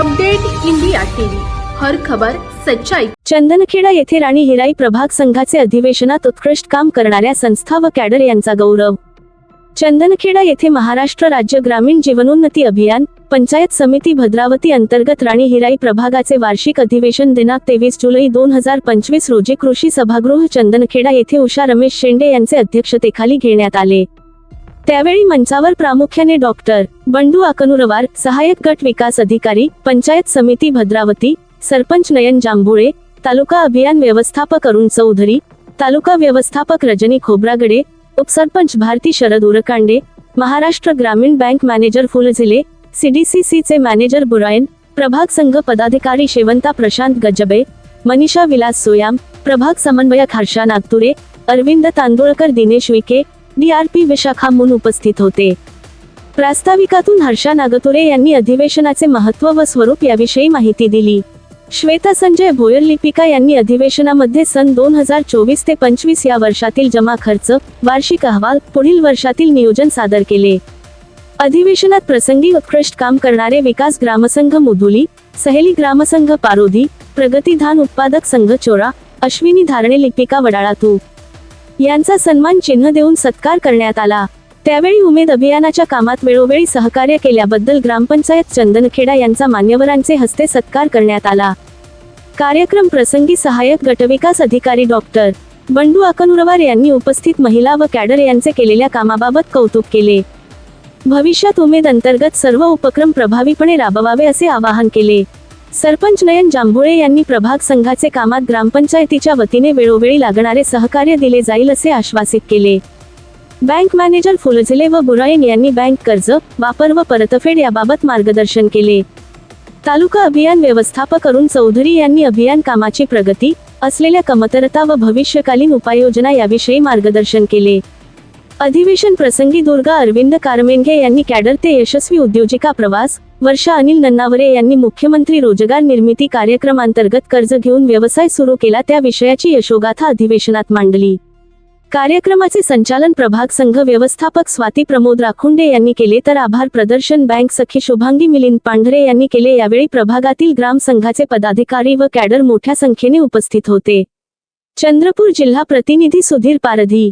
Update India TV. हर खबर सच्चाई. चंदनखेडा येथे राणी हिराई प्रभाग संघाचे अधिवेशनात उत्कृष्ट काम करणाऱ्या संस्था व कॅडर यांचा गौरव. चंदनखेडा येथे महाराष्ट्र राज्य ग्रामीण जीवनोन्नती अभियान पंचायत समिती भद्रावती अंतर्गत राणी हिराई प्रभागाचे वार्षिक अधिवेशन दिनांक तेवीस जुलै दोन हजार पंचवीस रोजी कृषी सभागृह चंदनखेडा येथे उषा रमेश शेंडे यांचे अध्यक्षतेखाली घेण्यात आले. त्यावेळी मंचावर प्रामुख्याने डॉक्टर बंडू अकनुरवार सहाय्यक गट विकास अधिकारी पंचायत समिती भद्रावती सरपंच नयन जांभुळे तालुका अभियान व्यवस्थापक अरुण चौधरी तालुका व्यवस्थापक रजनी खोब्रागडे उपसरपंच भारती शरद उरकांडे महाराष्ट्र ग्रामीण बँक मॅनेजर फुलझिले सीडीसीसीचे मॅनेजर बुरायन प्रभाग संघ पदाधिकारी शेवंता प्रशांत गजबे मनीषा विलास सोयाम प्रभाग समन्वयक हर्षा नागतुरे अरविंद तांदुळकर दिनेश विके डीआरपी विशाखा मुन उपस्थित होते. प्रास्ताविकातून हर्षा नागतुरे यांनी अधिवेशनाचे महत्त्व व स्वरूप याविषयी माहिती दिली. श्वेता संजय भोयर लिपिका यांनी अधिवेशनामध्ये सन दोन हजार चोवीस ते पंचवीस या वर्षातील जमा खर्च वार्षिक अहवाल पुढील वर्षातील नियोजन सादर केले. अधिवेशनात प्रसंगी उत्कृष्ट काम करणारे विकास ग्रामसंघ मुधुली सहेली ग्रामसंघ पारोधी प्रगतीधान उत्पादक संघ चोरा अश्विनी धारणे लिपिका वडाळातू यांचा सन्मान चिन्ह देऊन सत्कार करण्यात आला. त्यावेळी उमेद अभियानाच्या कामात वेळोवेळी सहकार्य केल्याबद्दल ग्रामपंचायत चंदनखेडा यांचा मान्यवरांचे हस्ते सत्कार करण्यात आला. कार्यक्रम प्रसंगी सहाय्यक गटविकास अधिकारी डॉक्टर बंडू अकनुरवार यांनी उपस्थित महिला व कॅडर यांचे केलेल्या कामाबाबत कौतुक केले. भविष्यात उमेद अंतर्गत सर्व उपक्रम प्रभावीपणे राबवावे असे आवाहन केले. सरपंच नयन जांभुळे यांनी प्रभाग संघाचे कामात ग्रामपंचायतीच्या वतीने वेळोवेळी लागणारे सहकार्य दिले जाईल असे आश्वासित केले. बँक मॅनेजर फुलझिले व बुरायन यांनी बँक कर्ज वापर व परतफेड याबाबत मार्गदर्शन केले. तालुका अभियान व्यवस्थापक अरुण चौधरी यांनी अभियान कामाची प्रगती असलेल्या कमतरता व भविष्यकालीन उपाययोजना याविषयी मार्गदर्शन केले. अधिवेशन प्रसंगी दुर्गा अरविंद कारमेंघे यांनी कॅडर ते यशस्वी उद्योजिका प्रवास वर्षा अनिल नन्नावरे यांनी मुख्यमंत्री रोजगार निर्मिती कार्यक्रमांतर्गत कर्ज घेऊन व्यवसाय सुरू केला त्या विषयाची यशोगाथा अधिवेशनात मांडली. कार्यक्रमाचे संचालन प्रभाग संघ व्यवस्थापक स्वाती प्रमोद राखुंडे यांनी केले तर आभार प्रदर्शन बँक सखी शुभांगी मिलिंद पांढरे यांनी केले यावेळी प्रभागातील ग्राम संघाचे पदाधिकारी व कॅडर मोठ्या संख्येने उपस्थित होते. चंद्रपूर जिल्हा प्रतिनिधी सुधीर पारधी